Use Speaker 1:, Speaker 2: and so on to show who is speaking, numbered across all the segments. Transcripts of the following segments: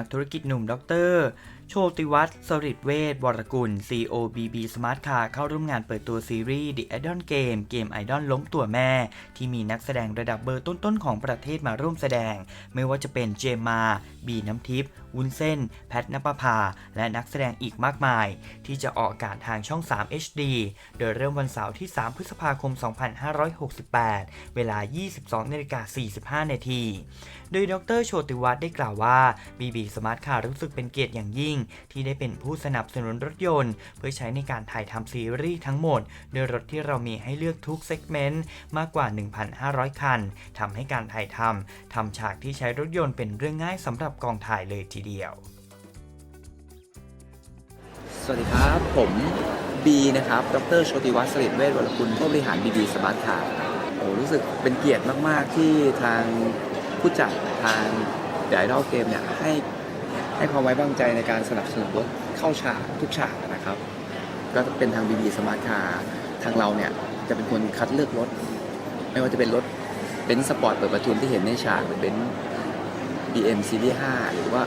Speaker 1: นักธุรกิจหนุ่มดร โชติวัฒน์สริตเวชวรกุล COBB Smart Car เข้าร่วมงานเปิดตัวซีรีส์ The Idol Game เกมไอดอลล้มตัวแม่ ที่มีนักแสดงระดับเบอร์ต้นๆ ของประเทศมาร่วมแสดง ไม่ว่าจะเป็นเจมมาบีน้ำทิพย์ วุ้นเส้น แพทนปภาและนักแสดงอีกมากมาย ที่จะออกอากาศทางช่อง 3 HD โดยเริ่มวันเสาร์ที่ 3 พฤษภาคม 2568 เวลา 22นาฬิกา45นาทีโดยดรโชติวัฒน์ได้กล่าวว่า BB Smart Car รู้สึกเป็นเกียรติอย่างยิ่งที่ได้เป็นผู้สนับสนุนรถยนต์ เพื่อใช้ในการถ่ายทำซีรีส์ทั้งหมด โดยรถที่เรามีให้เลือกทุกเซกเมนต์มากกว่า 1,500 คันทำให้การถ่ายทำทำฉากที่ใช้รถยนต์เป็นเรื่องง่ายสำหรับกองถ่ายเลยทีเดียว
Speaker 2: สวัสดีครับ ผมบีนะครับ ดรโชติวัฒน์สลิดเวชวรกุลผู้บริหารบีบีสมาร์ทคาร์โอ้รู้สึกเป็นเกียรติมาก ๆ ที่ทางผู้จัดทางเดอะไอดอลเกมเนี่ยให้ ให้ความไว้วางใจในการสนับสนุนรถเข้าฉากทุกฉากนะครับ ก็เป็นทางบีบีสมาร์ทคาร์ทางเราเนี่ยจะเป็นคนคัดเลือกรถ ไม่ว่าจะเป็นรถเป็นสปอร์ตเปิดประทุนที่เห็นในฉากหรือเป็น BM Series 5หรือว่า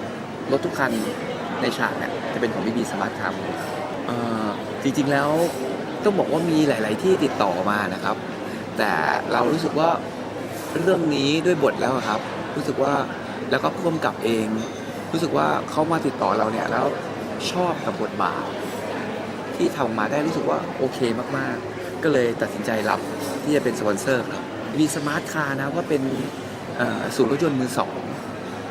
Speaker 2: รถทุกคันในฉากเนี่ยจะเป็นของ BB Smart Car หมดเอ่อจริงๆแล้วต้องบอกว่ามีหลาย ๆ ที่ติดต่อมานะครับ แต่เรารู้สึกว่าเรื่องนี้ด้วยบทแล้วครับ รู้สึกว่าแล้วก็พ่วงกับเอง รู้สึกว่าเขามาติดต่อเราเนี่ยแล้วชอบกับบทบาทที่ทำมาได้รู้สึกว่าโอเคมากๆ ก็เลยตัดสินใจรับที่จะเป็นสปอนเซอร์ครับ BB Smart Car นะก็เป็นศูนย์รถยนต์มือสอง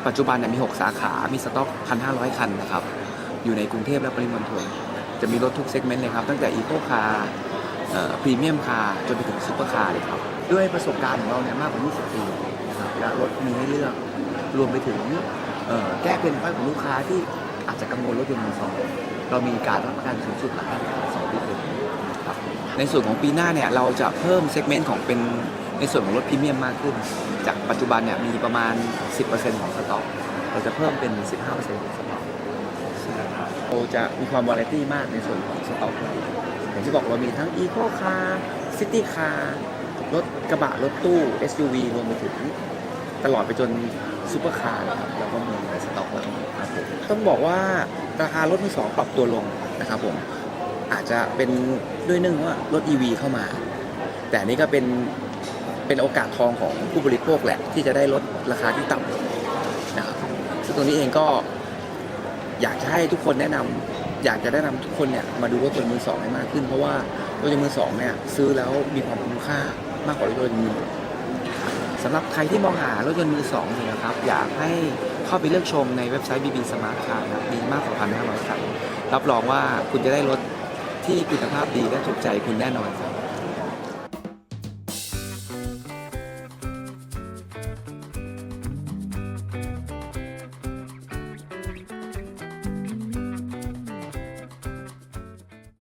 Speaker 2: ปัจจุบันเนี่ยมี 6 สาขา มีสต็อก 1,500 คันนะครับ อยู่ในกรุงเทพและปริมณฑลจะมีรถทุกเซกเมนต์เลยครับ ตั้งแต่อีโคคาร์พรีเมียมคาร์จนไปถึงซูเปอร์คาร์เลยครับ ด้วยประสบการณ์ของเราเนี่ยมากกว่า 20 ปีนะครับและรถมีให้เลือกรวมไปถึง แก้เป็นไฟของลูกค้าที่อาจจะกังวลรถยนต์มือสองเรามีการรับประกันสูงสุดหลักการสองปีเลยครับในส่วนของปีหน้าเนี่ยเราจะเพิ่มเซกเมนต์ของเป็นในส่วนของรถพรีเมียมมากขึ้น จากปัจจุบันเนี่ยมีประมาณ 10%ของสต็อกเราจะเพิ่มเป็น 15%ของสต็อกเราจะมีความวาไรตี้มากในส่วนของสต็อกเราอย่างที่บอกเรามีทั้ง Eco Car City Car รถกระบะรถตู้ SUV รวมไปถึง ตลอดไปจนซูเปอร์คาร์นะครับแล้วก็มีในสต็อกเราครับผมต้องบอกว่าราคารถมือสองปรับตัวลงนะครับผมอาจจะเป็นด้วยเนื่องว่ารถ EV เข้ามา แต่นี่ก็เป็นเป็นโอกาสทองของผู้บริโภคแหละ ที่จะได้ลดราคาที่ต่ำนะครับซึ่งตรงนี้เองก็อยากจะให้ทุกคนแนะนำอยากจะแนะนำทุกคนเนี่ยมาดูรถยนต์มือสองให้มากขึ้น เพราะว่ารถยนต์มือสองเนี่ยซื้อแล้วมีความคุ้มค่ามากกว่ารถยนต์มือ สำหรับใครที่มองหารถยนต์มือสองเนี่ยนะครับอยากให้เข้าไปเลือกชมในเว็บไซต์ BB Smart Car นะครับมีมากกว่าพันห้าร้อยคันรับรองว่าคุณจะได้รถที่คุณภาพดีและถูกใจคุณแน่นอนครับ